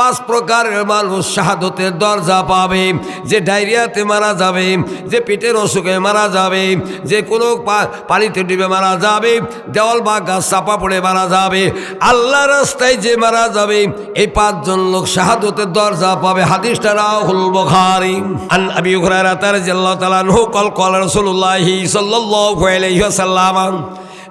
পাঁচ প্রকারের মানুষ শাহাদতের দরজা পাবে, যে ডায়রিয়াতে মারা যাবে, যে পেটের অসুখে মারা যাবে, যে কোনো পানিতে ডুবে মারা যাবে, দেওয়াল বা গাছ চাপা পড়ে মারা যাবে আল্লাহ রাস্তায় যে মারা যাবে, এই পাঁচজন লোক শাহাদতের দরজা পাবে। হাদিসটা রাহুল বখারি। আন আবি হুরায়রা রাদিয়াল্লাহু তাআলা আনহু কল কল রাসূলুল্লাহি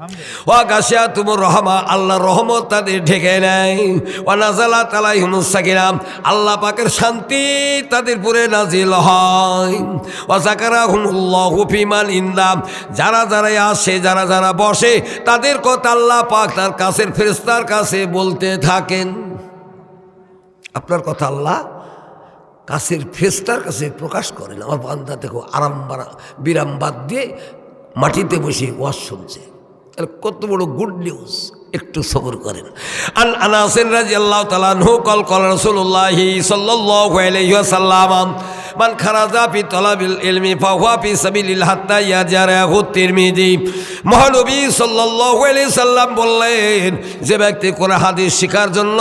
ও গাছিয়া তুমুর রহমা আল্লাহ রহমত তাদের ঢেকে নেয়। ও নাজালা তালাই হুমুসাকিরাম আল্লাহ পাকের শান্তি তাদের পুরে নাজিল হয়। ও জাকারা হুমুল্লাহ হুফিমান ইন্দাম যারা যারা আসে, যারা যারা বসে, তাদের কথা আল্লাহ পাক তার কাছের ফেরেস্তার কাছে বলতে থাকেন। আপনার কথা আল্লাহ কাছের ফেস্তার কাছে প্রকাশ করেন। আমার বান্দা দেখো, আরাম বিরাম বাদ দিয়ে মাটিতে বসে ওয়াজ শুনছে। তাহলে কত বড় গুড নিউজ একটু সবর করেন। আন আনাসেন রাজি আল্লাহ তালানহু কল কল রসুল্লাহি ওয়াসাল্লাম, মান খারাজা ফি তলাবিল ইলমি ফাহুয়া ফি সাবিলিল হাত্তা ইয়াজারাহু তিরমিজি। মহানবী সাল্লাল্লাহু আলাইহি সাল্লাম বললেন, যে ব্যক্তি কোন হাদিস শেখার জন্য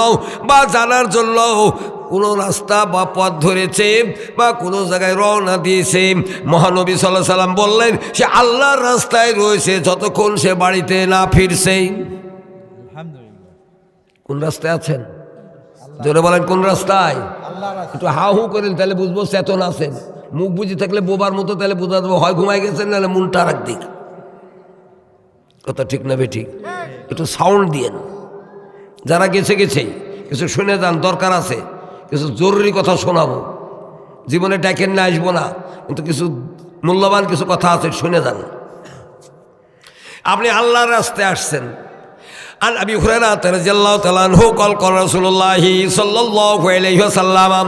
বা জানার জন্য কোনো রাস্তা বা পথ ধরেছে বা কোনো জায়গায় রওনা দিয়েছে। মহানবী সাল্লাহ সাল্লাম বললেন সে আল্লাহর রাস্তায় রয়েছে যতক্ষণ সে বাড়িতে না ফিরছে। কোন রাস্তায় আছেন? জোরে বলেন কোন রাস্তায়? একটু হা হু করেন তাহলে বুঝব চেতন আছেন মুখ বুঝি থাকলে বোবার মতো তাহলে বোঝা দেবো হয় ঘুমাই গেছেন নাহলে মনটা আর একদিক। কথা ঠিক না বে ঠিক একটু সাউন্ড দিয়েন। যারা গেছে গেছে কিছু শুনে যান দরকার আছে। কিছু জরুরি কথা শোনাবো। জীবনে ডাকেন না আসব না, কিন্তু কিছু মূল্যবান কিছু কথা আছে, শুনে যান। আপনি আল্লাহর রাস্তায় আসছেন। আন আবি হুরারা রাদিয়াল্লাহু তাআলা আনহু কল কর রাসূলুল্লাহ সাল্লাল্লাহু আলাইহি ওয়াসাল্লাম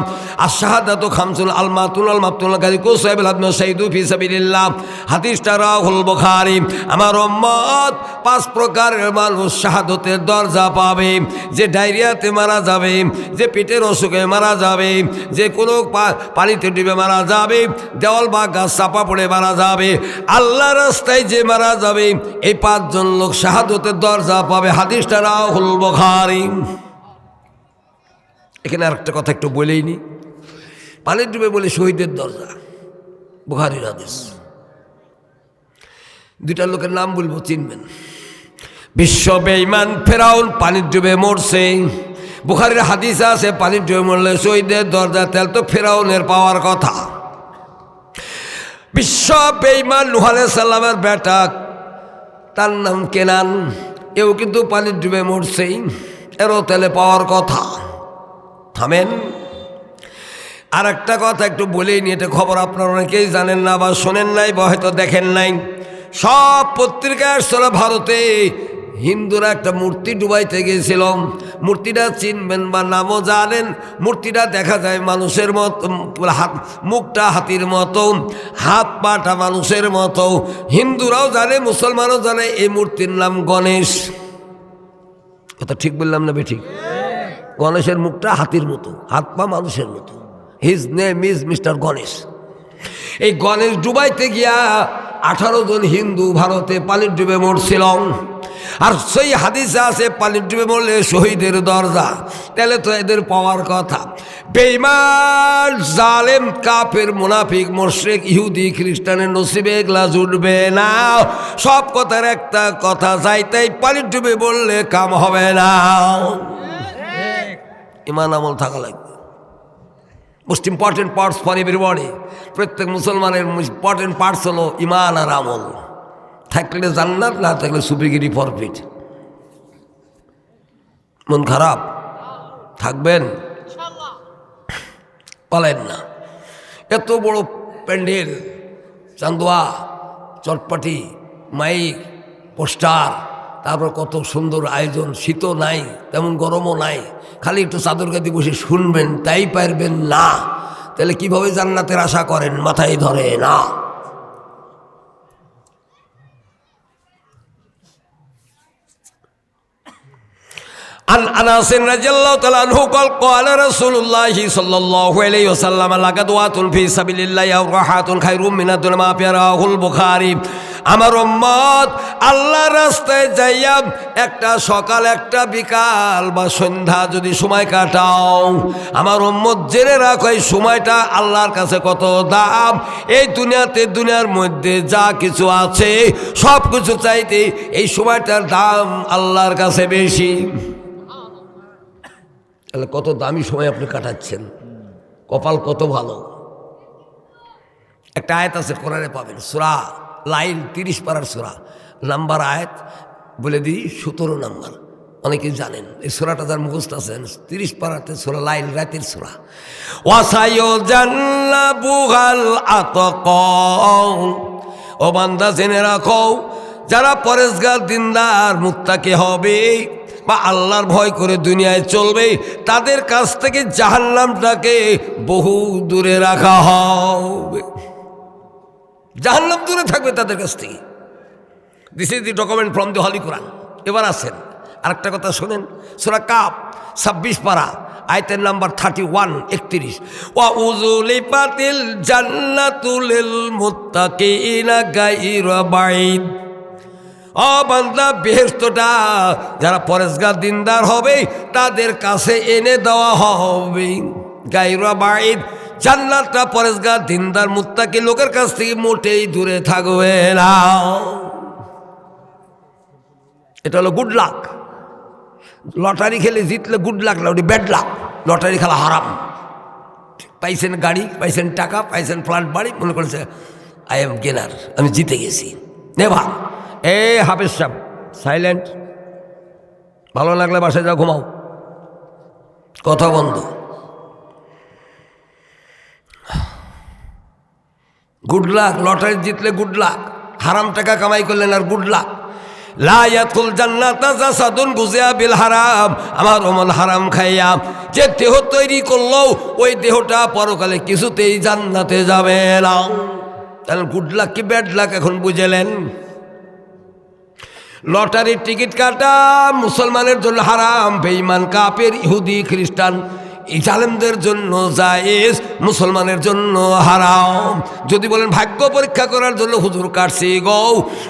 আশ-শাহাদাতু খামসুল আল-মাতুল আল-মাবতুল গাদিকু সাইবুল হাদম শাহিদু ফি সাবিলিল্লাহ হাদিসটা রাহুল বুখারী আমার মত পাঁচ প্রকারের মানুষ শাহাদতের দরজা পাবে। যে ডায়রিয়াতে মারা যাবে, যে পেটের অসুখে মারা যাবে, যে কোনো পানিতে ডুবে মারা যাবে, দেওয়াল বা গাছ চাপা পড়ে মারা যাবে। আল্লাহ রাস্তায় যে মারা যাবে, এই পাঁচজন লোক শাহাদতের দরজা পাবে। হাদিসটা রাহুল বুখারী। এখানে আরেকটা কথা একটু বলেই নি। পানির ডুবে বলে শহীদের দরজা। বুখারির হাদিস। দুইটা লোকের নাম বলব, চিনবেন। বিশ্ব বেঈমান ফেরাউন পানির ডুবে মরছে। বুখারির হাদিস আছে, পানির ডুবে মরলে শহীদের দরজা তেল তো ফেরাউনের পাওয়ার কথা। বিশ্ব বেঈমান নুহালে সাল্লামের বেটা, তার নাম কেনান। এও কিন্তু পানির ডুবে মরছেই। এরও তেলে পাওয়ার কথা। থামেন। আর একটা কথা একটু বলেই নিয়ে এটা খবর আপনারা অনেকেই জানেন না বা শোনেন নাই বা হয়তো দেখেন নাই। সব পত্রিকায় আসছিল ভারতে। হিন্দুরা একটা মূর্তি ডুবাইতে গিয়েছিল মূর্তিটা চিনবেন বা নামও জানেন, মূর্তিটা দেখা যায় মানুষের মতো হাত মুখটা হাতির মতো, হাত পাটা মানুষের মতো। হিন্দুরাও জানে, মুসলমানও জানে এই মূর্তির নাম গণেশ। কথা ঠিক বললাম না বেঠিক? গণেশের মুখটা হাতির মতো, হাত পা মানুষের মতো। His name is mister Ganesh এই গণেশ ডুবাইতে গিয়া আঠারো জন হিন্দু ভারতে পানির ডুবে মরছিল আর সেই হাদিসে আছে ডুবে মরলে শহীদের দরজা। তাহলে তো এদের পাওয়ার কথা। বেইমান জালেম, কাফের, মুনাফিক, মোশরেক, ইহুদি, খ্রিস্টানের নসিবে এগুলা জুটবে না। সব কথার একটা কথা যাই তাই ডুবে বললে কাম হবে না। ইমান আমল থাকা লাগবে। Most important parts for everybody প্রত্যেক মুসলমানের ইম্পর্টেন্ট পার্টস হলো ইমান আর আমল। থাকলে জান্নাত, না থাকলে সুপিগিরি ফরফিট মন খারাপ? থাকবেন? পালেন না। এত বড় প্যান্ডেল, চান্দোয়া, চটপাটি, মাইক, পোস্টার, তারপর কত সুন্দর আয়োজন, শীতও নাই, তেমন গরমও নাই, খালি একটু চাদর গাদি বসে শুনবেন, তাই পারবেন না। তাহলে কীভাবে জান্নাতের আশা করেন? মাথায় ধরে না। عن انس رضي الله تعالى عنه قال قال رسول الله صلى الله عليه وسلم لغدوات في سبيل الله او راحات خير من الدنيا ما رواه البخاري আমার উম্মত আল্লাহ রাস্তায় যাইয়া একটা সকাল একটা বিকাল বা সন্ধ্যা যদি সময় কাটাও আমার উম্মত জেনে রাখো এই সময়টা আল্লাহর কাছে কত দাম এই দুনিয়াতে দুনিয়ার মধ্যে যা কিছু আছে সব কিছু চাইতে এই সময়টার দাম আল্লাহর কাছে বেশি তাহলে কত দামি সময় আপনি কাটাচ্ছেন? কপাল কত ভালো? একটা আয়াত আছে কোরআনে পাবেন, সুরা লাইন তিরিশ পাড়ার সুরা। নাম্বার আয়াত বলে দিই, সতেরো নাম্বার। অনেকেই জানেন, এই সুরাটা যার মুখস্থ আছেন তিরিশ পাড়াতে সুরা লাইন রাতের সুরা। ওয়াসায়ো জান্লা বুহাল আতক ও বান্দা জেনে রাখো, যারা পরেশগার, দিনদার মুক্তাকে হবে বা আল্লাহর ভয় করে দুনিয়ায় চলবে তাদের কাছ থেকে জাহান্নামটাকে বহু দূরে রাখা হবে। জাহান্নাম দূরে থাকবে তাদের কাছ থেকে। This is the document from the holy Quran এবার আসেন, আরেকটা কথা শোনেন। সোরা কাপ ছাব্বিশ পারা, আয়তের নাম্বার থার্টি ওয়ান একত্রিশ। ওয়া উজুলি পাতিল জান্নাতুলিল মুত্তাকিনা গাইরা বাইদ বান্দা বেহেস্তটা যারা পরেশগার দিনদার হবে, তাদের কাছে এনে দেওয়া হবে। গাইরা বাইদ জান্নাতটা পরেশগার দিনদার মুত্তাকি লোকের কাছ থেকে মোটেই দূরে থাকবে না। এটা হলো গুড লাক লটারি খেলে জিতলে গুড লাক না, ওটি ব্যাড লাক লটারি খেলা হারাম। পাইছেন গাড়ি, পাইছেন টাকা, পাইছেন ফ্ল্যাট বাড়ি, মনে করেছে আই এম গেনার আমি জিতে গেছি। নেভা এ হাফেজ সাহেব সাইলেন্ট ভালো লাগলে বাসায় যাও, ঘুমাও। কথা বন্ধ। গুড লাক লটারি জিতলে গুড লাক হারাম টাকা কামাই করলেন আর গুড লাক লায়াতুল জান্নাতা জাসাদুন গুজিয়া বিল হারাম। আমার ওমন হারাম খাইয়া যে দেহ তৈরি করল, ওই দেহটা পরকালে কিছুতেই জান্নাতে যাবে না। তাহলে গুড লাক কি ব্যাড লাক এখন বুঝেলেন? লটারির টিকিট কাটা মুসলমানের জন্য হারাম বেঈমান কাপের ইহুদি খ্রিস্টান এই জালেমদের জন্য জায়েজ মুসলমানের জন্য হারাম। যদি বলেন ভাগ্য পরীক্ষা করার জন্য হুজুর কাটছি গো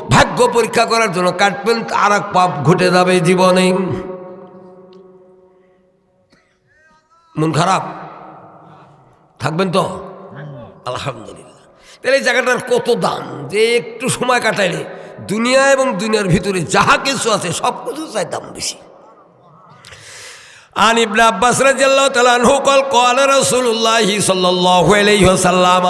ভাগ্য পরীক্ষা করার জন্য কাটবেন আর এক পাপ ঘটে যাবে জীবনে। মন খারাপ? থাকবেন তো? আলহামদুলিল্লাহ। তাহলে এই জায়গাটার কত দাম? যে একটু সময় কাটাইলে দুনিয়া এবং দুনিয়ার ভিতরে যাহা কিছু আছে সব কিছু চাই দাম বেশি عن ابن عباس رضي الله تعالى عنه قال قال رسول الله صلى الله عليه وسلم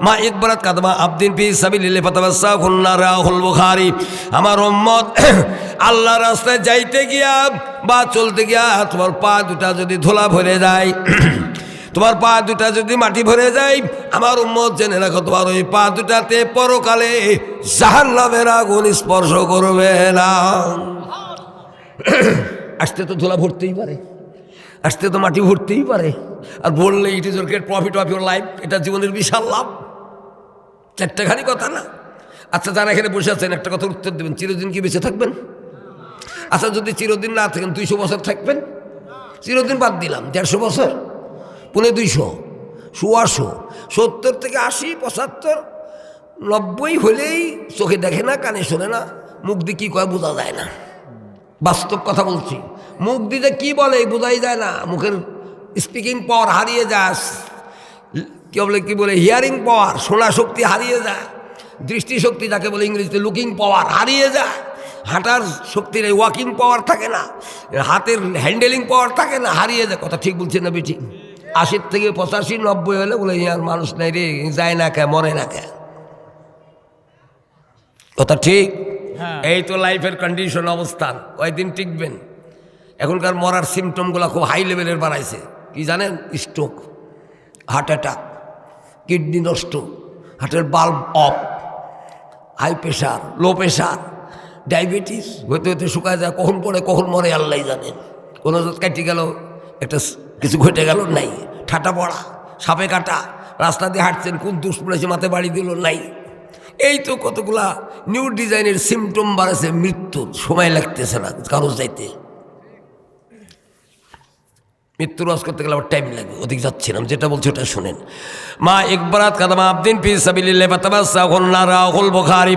ما إكبرت قدم عبد في سبيل الله فتوساه النار رواه البخاري আমার উম্মত আল্লাহ রাস্তায় যাইতে গিয়া বা চলতে গিয়া তোমার পা দুটা যদি ধুলা ভরে যায় তোমার পা দুটা যদি মাটি ভরে যায়, আমার উম্মত জেনে রাখো, তোমার ওই পা দুটাতে পরকালে জাহান নামের আগুন স্পর্শ করবে না। আসতে তো ধুলা ভরতেই পারে, আসতে তো মাটি ভরতেই পারে। আর বললে it is great profit of your life, এটা জীবনের বিশাল লাভ। চারটাখানি কথা না? আচ্ছা যারা এখানে বসে আছেন, একটা কথা উত্তর দেবেন, চিরদিন কি বেঁচে থাকবেন? আচ্ছা যদি চিরদিন না থাকেন, দুইশো বছর থাকবেন? চিরদিন বাদ দিলাম, দেড়শো বছর? পুনে দুইশো সোয়াশো সত্তর থেকে আশি, পঁচাত্তর, নব্বই হলেই চোখে দেখে না, কানে শোনে না, মুখ দিয়ে কী কয় বোঝা যায় না। বাস্তব কথা বলছি, মুখ দিতে কি বলে বোঝাই যায় না, মুখের স্পিকিং পাওয়ার হারিয়ে যায়, কি বলে, কী বলে হিয়ারিং পাওয়ার শোনা শক্তি হারিয়ে যায়, দৃষ্টিশক্তি যাকে বলে ইংরেজিতে লুকিং পাওয়ার হারিয়ে যায়, হাঁটার শক্তির এই ওয়াকিং পাওয়ার থাকে না, হাতের হ্যান্ডেলিং পাওয়ার থাকে না, হারিয়ে যায়, কথা ঠিক বলছে না বেটি আশির থেকে পঁচাশি নব্বই হলে বলে ইয়ার মানুষ নাই রে যায় না কে মরে না কে কথা ঠিক? হ্যাঁ। এই তো লাইফের কন্ডিশন অবস্থান কয়দিন টিকবেন? এখনকার মরার সিমটমগুলো খুব হাই লেভেলের বাড়াইছে। কি জানেন? স্ট্রোক হার্ট অ্যাটাক কিডনি নষ্ট হার্টের bulb off high pressure low pressure diabetes হইতে হইতে শুকায় যায় কখন পড়ে কখন মরে আল্লাহ জানেন। কোনো কাটি গেল একটা কিছু ঘটে গেল নাই। ঠাটা পড়া, সাপে কাটা, রাস্তা দিয়ে হাঁটছেন, কোন দুষ পড়েছে মাথায় বাড়ি দিল নাই। এই তো কতগুলা নিউ ডিজাইনের সিমটম বাড়াছে, মৃত্যুর। সময় লাগতেছে না কারও যাইতে মৃত্যুর রস করতে গেলে আবার টাইম লাগবে, ওদিকে যাচ্ছিলাম যেটা বলছি ওটা শুনেন। মা একবারাত কাদামা আবদিন পি সাবিলিল্লাহ ফাতাবাসা হুলনারা হুল বুখারী।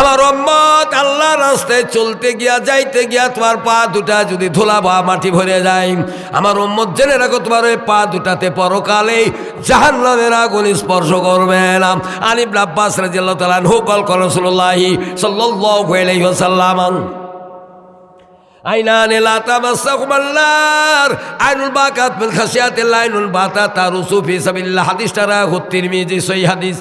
আমার উম্মত আল্লাহ রাস্তায় চলতে গিয়া, যাইতে গিয়া তোমার পা দুটা যদি ধুলা বা মাটি ভরে যায়, আমার উম্মত জেনে রাখো তোমার ওই পা দুটাতে পরকালে জাহান্নামের আগুন স্পর্শ করবে না। আনিব আব্বাস রাদিয়াল্লাহু তাআলা আনহু কল কর রাসূলুল্লাহি সাল্লাল্লাহু আইনান আইনুল বাকাত মিন খাসিয়াতিল্লাহ আইনুল বাতা তারুসু ফি সাবিলিল্লাহ হাদিসটা রাহু তিরমিজি, সহি হাদিস।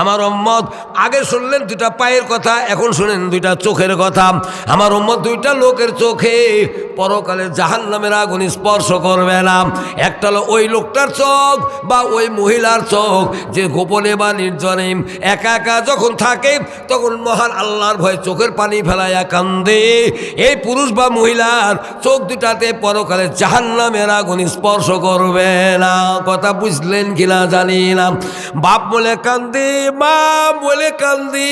আমার উম্মত, আগে শুনলেন দুইটা পায়ের কথা, এখন শুনেন দুইটা চোখের কথা। আমার উম্মত দুইটা লোকের চোখে পরকালে জাহান্নামের আগুন স্পর্শ করবে না। একটা হলো ওই লোকটার চোখ বা ওই মহিলার চোখ যে গোপনে বা নির্জনে একা একা যখন থাকে, তখন মহান আল্লাহর ভয়ে চোখের পানি ফেলাইয়া কান্দে। এই পুরুষ বা মহিলার চোখ দুটাতে পরকালে জাহান্নামের আগুন স্পর্শ করবে না। কথা বুঝলেন কিনা জানি না। বাপ বলে কান্দি মা বলে কান্দি।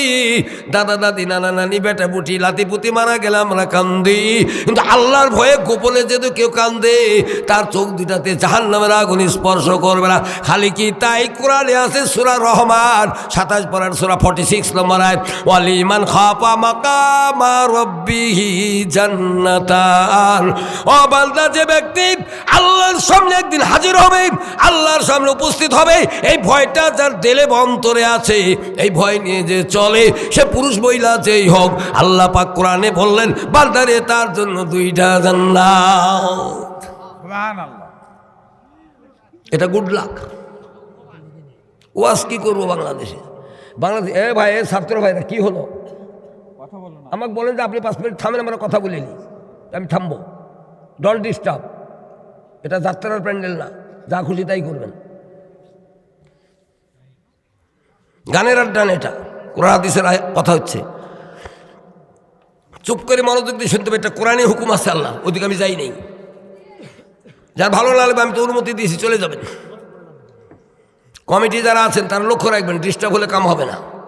দাদা, দাদি, নানা, নানি, বেটা, বুটি, লাতি, পুতি মারা গেলে আমরা কান্দি। কিন্তু আল্লাহর ভয়ে গোপনে যদি কেউ কান্দে, তার চোখ দুটাতে জাহান্নামের আগুন স্পর্শ করবে না। খালি কি তাই কোরআনে আছে সুরা রহমান, সাতাশ পড়ার সুরা ফর্টি সিক্স নম্বর আয় ওয়ালিমান খাপা মাকামা রব্বিহি জান্নাতান ও বান্দা যে ব্যক্তি আল্লাহর সামনে একদিন হাজির হবে আল্লাহর সামনে উপস্থিত হবে এই ভয়টা যার দিলে অন্তরে আছে এই ভয় নিয়ে যে চলে সে পুরুষ মহিলা যেই হোক আল্লাহ পাক কোরআনে বললেন বান্দারে তার জন্য দুইটা জান্নাত। এটা গুড লাক ওয়াজ কি করব বাংলাদেশে? বাংলাদেশ এ ভাই ছাত্র ভাইরা কি হলো? আমাকে বলেন যে আপনি পাঁচ মিনিট থামেন আমরা কথা বলে নিই। আমি থামবো। ডন্ট ডিস্টার্ব এটা যাত্রার প্যান্ডেল না। যা খুশি তাই করবেন। গানের আড্ডান এটা। কোরআন হাদিসের কথা হচ্ছে। চুপ করে মনোযোগ দিয়ে শুনতে হবে। এটা কোরআনে হুকুম আছে আল্লাহ। ওদিকে আমি যাই নেই। যার ভালো লাগবে আমি তো অনুমতি দিয়েছি, চলে যাবেন। কমিটি যারা আছেন, তারা লক্ষ্য রাখবেন। ডিস্টার্ব হলে কাম হবে না।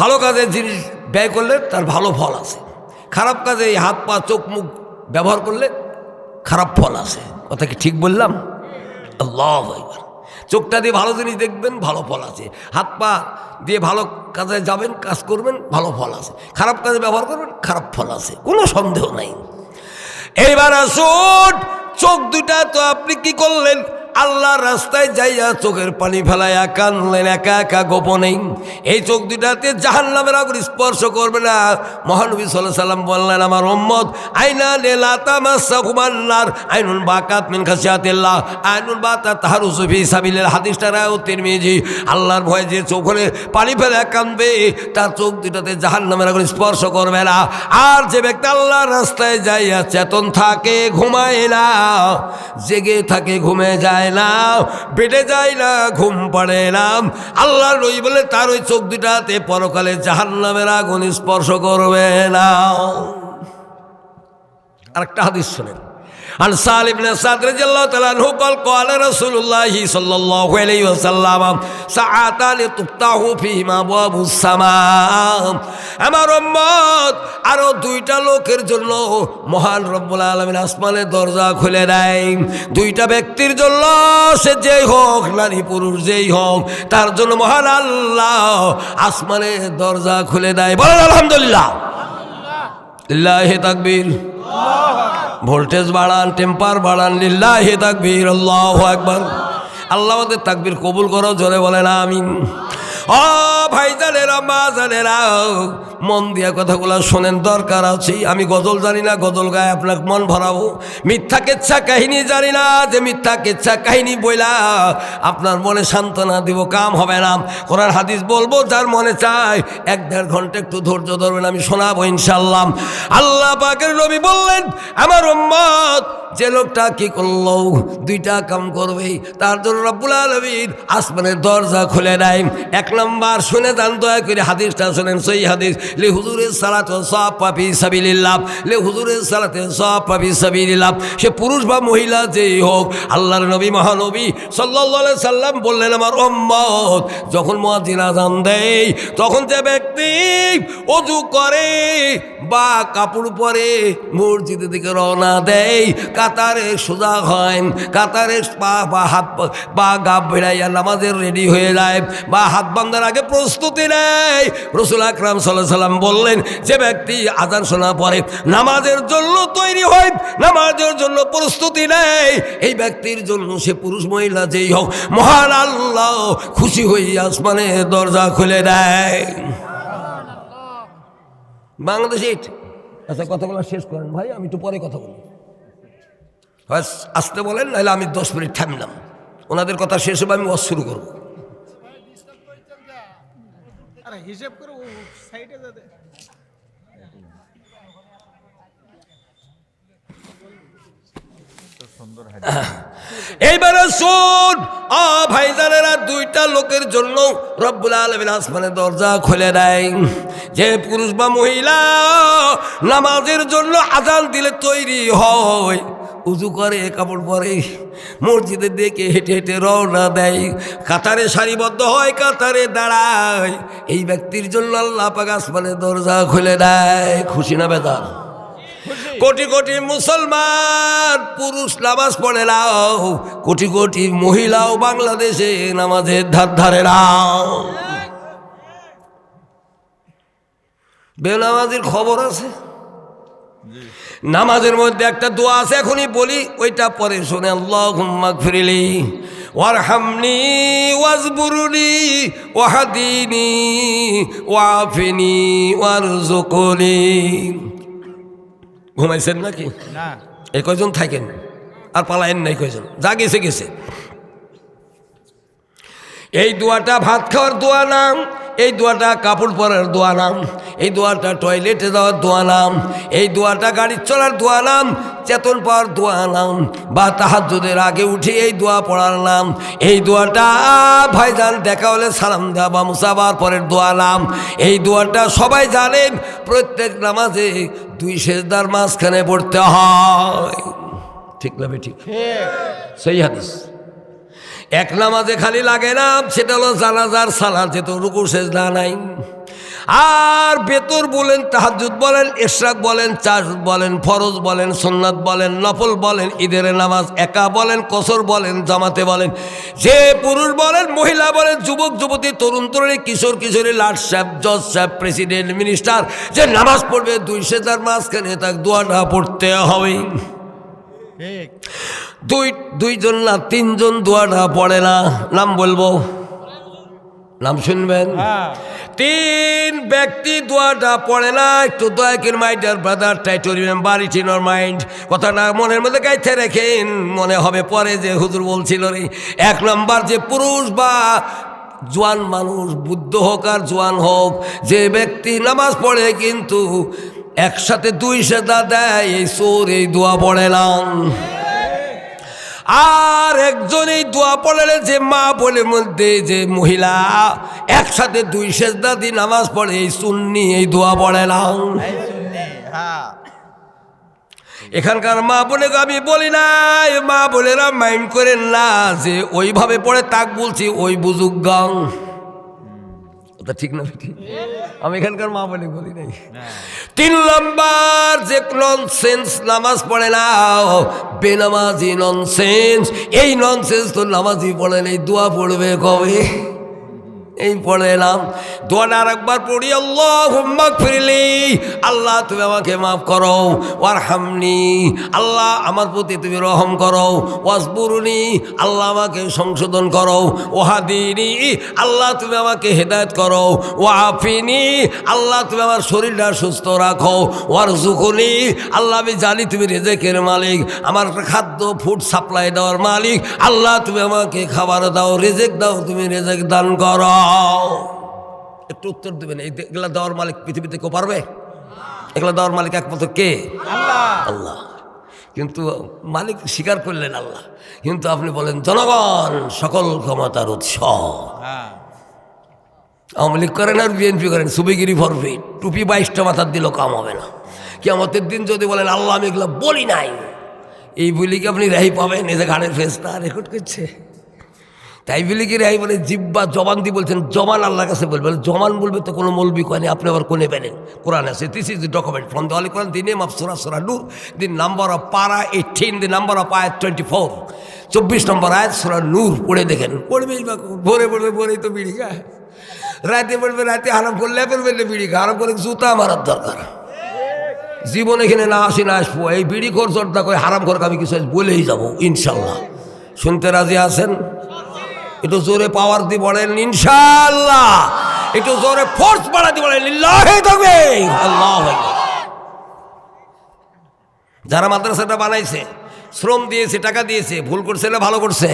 ভালো কাজে জিনিস ব্যয় করলে তার ভালো ফল আছে খারাপ কাজে এই হাত, পা, চোখ, মুখ ব্যবহার করলে খারাপ ফল আছে কথা কি ঠিক বললাম? আল্লাহ একবার চোখটা দিয়ে ভালো জিনিস দেখবেন, ভালো ফল আছে হাত, পা দিয়ে ভালো কাজে যাবেন, কাজ করবেন, ভালো ফল আছে খারাপ কাজে ব্যবহার করবেন, খারাপ ফল আছে কোনো সন্দেহ নাই। এইবার আসুন, চোখ দুটা তো আপনি কি করলেন? আল্লাহর রাস্তায় যাইয়া চোখের পানি ফেলাইয়া কানলেন একা একা গোপনে এই চোখ দুটাতে জাহান নামের আগুন স্পর্শ করবে না। মহানবী সাল্লাহ সাল্লাম বললেন, আমার ওম্মদ আইনা তামাসা হুমান্নার আইনুল বাকাত মিন খাসিয়াতিল্লাহ আইনুল বাতা তাহার উসুফি সাবিলের হাদিসটা রায় তিরমিজি। আল্লাহর ভয়ে যে চোখে পানি ফেলে কানবে তার চোখ দুটাতে জাহান নামের আগুন স্পর্শ করবে না। আর যে ব্যক্তি আল্লাহর রাস্তায় যাইয়া চেতন থাকে, ঘুমায় না, জেগে থাকে ঘুমে যায়। না বেটে যায় না ঘুম পড়ে না আল্লাহ রই বলে তার ওই চোখ দুটাতে পরকালে জাহান নামের আগুন স্পর্শ করবে না। আরেকটা হাদিস শোনেন। عن سالم بن سعد رضي الله تعالى عنه قال قال رسول الله صلى الله عليه وسلم ساعتان تفتح فيهما ابواب السماء আমার উম্মত আরো দুইটা লোকের জন্য মহান রব্বুল আলমিন আসমানের দরজা খুলে দেয় দুইটা ব্যক্তির জন্য সে যেই হোক নারী পুরুষ যেই হোক তার জন্য মহান আল্লাহ আসমানের দরজা খুলে দেয় বলেন আলহামদুলিল্লাহ লিল্লাহি তাকবীর ভোল্টেজ বাড়ান, টেম্পার বাড়ান, লিল্লাহি তাকবীর, আল্লাহ একবার আল্লাহ আমাদের তাকবীর কবুল করো, জোরে বলেন, আমিন। ও ভাই জানেরা মা জানেরা মন দিয়া কথাগুলো শোনেন, দরকার আছে আমি গজল জানি না, গজল গায়ে আপনার মন ভরাবো। মিথ্যা কেচ্ছা কাহিনী জানি না, যে মিথ্যা কেচ্ছা কাহিনী বইলা আপনার মনে সান্ত্বনা দিব, কাম হবে না। কোরআন, হাদিস বলব, যার মনে চায় এক দেড় ঘণ্টা একটু ধৈর্য ধরবেন, আমি শোনাবো ইনশাল্লাহ আল্লাহ পাকের নবী বললেন, আমার উম্মত, যে লোকটা কি করল? দুইটা কাম করবে, তার জন্য রব্বুল আলমীর আসমানের দরজা খুলে দেয় এক নম্বর শুনে যান দয়া করে হাদিসটা শোনেন, সেই হাদিস, লে হুজুরের সালাতে সব পাপি সাবিলিল্লাহ, লে হুজুরের সালাতে সব পাপি সাবিলিল্লাহ। সে পুরুষ বা মহিলা যেই হোক, আল্লাহর নবী, মহানবী সাল্লাহ সাল্লাম বললেন, আমার ওম্মত যখন মুয়াজ্জিন আজান দেয়, তখন যে ব্যক্তি অজু করে বা কাপড় পরে মসজিদের দিকে রওনা দেয়, কাতারে সোজা হয়, কাতারে পা বা হাত বা গা বেড়াইয়া নামাজের রেডি হয়ে যায় বা হাত বান্ধার আগে প্রস্তুতি নেয় রসুল আকরাম সাল্লাহ সাল্লাম বললেন, যে ব্যক্তি আজান শোনা পরে নামাজের জন্য তৈরি হয়, নামাজের জন্য প্রস্তুতি নেয় এই ব্যক্তির জন্য সে পুরুষ মহিলা যেই হোক, মহান আল্লাহ খুশি হয়ে আসমানে দরজা খুলে দেয়। বাংলাদেশে। আচ্ছা কথাগুলো শেষ করেন। ভাই, আমি একটু পরে কথা বলি। হয়, আসতে বলেন, নাহলে আমি দশ মিনিট থামলাম। ওনাদের কথা শেষ হবে, আমি ওয়াজ শুরু করব। আরে হিসেব করে ও সাইডে যাতে সুন্দর এইবারে শুন আ ভাইজানেরা দুইটা লোকের জন্য রব্বুল আলমিন আসমানের দরজা খুলে দেয়। যে পুরুষ বা মহিলা নামাজের জন্য আজান দিলে তৈরি হয়। উজু করে, কাপড় পরে মসজিদের দিকে হেঁটে হেঁটে রওনা দেয়। কাতারে সারিবদ্ধ হয়, কাতারে দাঁড়ায়। এই ব্যক্তির জন্য আল্লাহ পাক আসমানের দরজা খুলে দেয়। খুশি না বেদার কোটি কোটি মুসলমান, পুরুষ নামাজ পড়ে নাও। কোটি কোটি মহিলাও বাংলাদেশে নামাজের ধার ধারে নাও বেনামাজির খবর আছে? নামাজের মধ্যে একটা দোয়া আছে এখনই বলি ওইটা পরে শোনে আল্লাহ ফিরিলি ওয়ারহামনি ওয়াজবুরুনি ওয়াহাদিনি ওয়াফিনি ওয়ারজুকুনি ঘুমাইছেন নাকি? না। এই কয়জন থাকেন? আর পালায়েন নাই কয়জন? যা গেছে গেছে। এই দোয়াটা ভাত খাওয়ার দোয়া নাম এই দোয়াটা কাপড় পরার দোয়া নাম এই দোয়াটা টয়লেটে যাওয়ার দোয়া নাম এই দোয়াটা গাড়ি চলার দোয়া নাম চেতন পাওয়ার দোয়া নাম বা তাহাজুদের আগে উঠে এই দোয়া পড়ার নাম এই দোয়াটা ভাইজান দেখা হলে সালাম দেওয়া বা মুসাবার পরের দোয়া নাম এই দোয়াটা সবাই জানে প্রত্যেক নামাজে দুই সেজদার মাঝখানে পড়তে হয়। ঠিক না ঠিক। সেই হাদিস। এক নামাজে খালি লাগে না, সেটা হলো জানাজার সালাদ যেহেতু রুকু সেজদা নাই। আর বেতর বলেন তাহাজুদ বলেন ইশরাক বলেন, চাষ বলেন, ফরজ বলেন সোননাথ বলেন, নফল বলেন, ঈদের নামাজ, একা বলেন, কসর বলেন, জামাতে বলেন, যে পুরুষ বলেন, মহিলা বলেন, যুবক, যুবতী, তরুণ, তরুণী, কিশোর, কিশোরী, লাট সাহেব, জজ সাহেব, প্রেসিডেন্ট, মিনিস্টার, যে নামাজ পড়বে দুই সেজার মাঝখানে তাকে দোয়াটা পড়তে হবে। দুই দুইজন না তিনজন দোয়াটা পড়ে না। নাম বলব? নাম শুনবেন? হ্যাঁ। তিন ব্যক্তি দোয়াটা পড়ে না একটু দয়া করে my dear brother try to remember it mind কথাটা মনের মধ্যে গাইতে রেখেন মনে হবে পরে যে হুজুর বলছিল রে এক নম্বর যে পুরুষ বা জোয়ান মানুষ বুদ্ধ হোক আর জোয়ান হোক যে ব্যক্তি নামাজ পড়ে কিন্তু একসাথে দুই সেদা দেয় এই সোর এই দোয়া পড়ে না। আর একজন এই দোয়া পড়লে যে মা বলে মধ্যে যে মহিলা একসাথে দুই সেজদা দিয়ে নামাজ পড়ে এই সুন্নি এই দোয়া পড়ে না। এই শুননি হ্যাঁ। এখানকার মা বলে আমি বলি না মা বোনেরা মাইন্ড করেন না যে ওইভাবে পড়ে তাক বলছি ওই বুঝুক গাং ওটা ঠিক না ঠিক। আমি এখানকার মা বলে বলি নাই তিন নম্বর যে ননসেন্স নামাজ পড়ে না বেনামাজি ননসেন্স এই ননসেন্স তো নামাজি পড়ে নেই দোয়া পড়বে কবে? এই পড়ে এলাম আর একবার পড়ি আল্লাহ ফিরলি আল্লাহ, তুমি আমাকে মাফ করো। ওয়ার হামনি আল্লাহ, আমার প্রতি তুমি রহম করো। ওয়াসবুরুনি। আল্লাহ, আমাকে সংশোধন করো। ওহাদিনি আল্লাহ, তুমি আমাকে হেদায়ত করো। ওয়াফিনি। আল্লাহ, তুমি আমার শরীরটা সুস্থ রাখো। ওয়ার জুকুনি আল্লাহ, আমি জানি তুমি রেজেকের মালিক। আমার খাদ্য ফুড সাপ্লাই দেওয়ার মালিক। আল্লাহ, তুমি আমাকে খাবার দাও, রেজেক দাও, তুমি রেজেক দান করো। একটু উত্তর দেবেন এই এগুলা দেওয়ার মালিক পৃথিবীতে কেউ পারবে? এগুলা দেওয়ার মালিক একমাত্র কে? আল্লাহ। আল্লাহ। কিন্তু মালিক স্বীকার করলেন আল্লাহ। কিন্তু আপনি বলেন জনগণ সকল ক্ষমতার উৎস। হ্যাঁ। আওয়ামী লীগ করেন আর বিএনপি করেন সুবিগিরি ফরফি টুপি বাইশটা মাথার দিলেও কাম হবে না। কেমতের দিন যদি বলেন আল্লাহ আমি এগুলো বলি নাই। এই বলি কি আপনি রেহাই পাবেন? যে ঘাড়ের ফেসটা রেকর্ড করছে। তাই বলি কি রেহাই বলে জিব্বা জবান দিয়ে বলছেন জমান আল্লাহর কাছে বলবে। জমান বলবে তো কোনো মৌলবি কয়নি আপনি আবার কোনে পেলেন? কোরআন আছে this is the document from the Quran the name of সুরা সুরা নূর দি নাম্বার অফ পারা এইটিন দি নাম্বার অফ আয়াত টোয়েন্টি ফোর চব্বিশ নম্বর আয়াত সুরা নূর পড়ে দেখেন। পড়বেই বা ভোরে পড়বে ভোরেই তো বিড়ি খায়। রাতে পড়বে রাতে হারাম করলে পড়বে বিড়ি খায় হারাম করে জুতা মারার দরকার। জীবন এখানে না আসি, না আসব। এই বিড়ি খোর জর্দা করে হারাম খোর আমি কিছু বলেই যাব, ইনশাল্লাহ। শুনতে রাজি আছেন? একটু জোরে পাওয়ার দি বলেন ইনশাল্লাহ একটু জোরে ফোর্স বাড়া দি বলেন যারা মাদ্রাসাটা বানাইছে, শ্রম দিয়েছে, টাকা দিয়েছে, ভুল করছে না, ভালো করছে?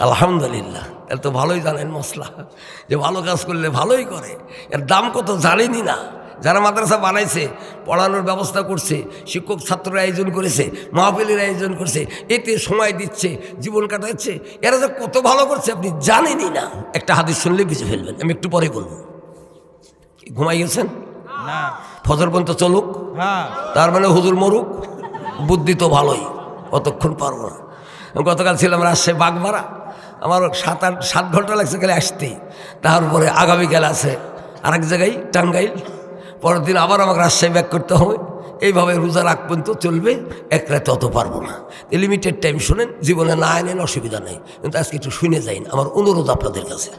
আলহামদুলিল্লাহ। এর তো ভালোই জানেন মশলা। যে ভালো কাজ করলে ভালোই করে। এর দাম কত জানেনি না। যারা মাদ্রাসা বানাইছে পড়ানোর ব্যবস্থা করছে শিক্ষক ছাত্ররা আয়োজন করেছে মাহফিলের আয়োজন করছে এতে সময় দিচ্ছে জীবন কাটাচ্ছে এরা যে কত ভালো করছে আপনি জানেনই না। একটা হাদিস শুনলে বুঝে ফেলবেন আমি একটু পরে বলব। ঘুমাই গেছেন? না। ফজর পর্যন্ত চলুক। হ্যাঁ। তার মানে হুজুর মরুক বুদ্ধি তো ভালোই অতক্ষণ পারব না। গতকাল ছিলাম রাজশাহী বাগমারা আমার সাত আট সাত ঘণ্টা লাগছে গেলে আসতেই তারপরে আগামীকাল আছে আর এক জায়গায় টাঙ্গাইল। পরের দিন আবার আমাকে রাজশাহী ব্যাক করতে হবে। এইভাবে রোজা রাখ পর্যন্ত চলবে। এক রাতে অত পারব না। লিমিটেড টাইম শোনেন, জীবনে না এনেন অসুবিধা নেই। কিন্তু আজকে একটু শুনে যাইন, আমার অনুরোধ আপনাদের কাছে।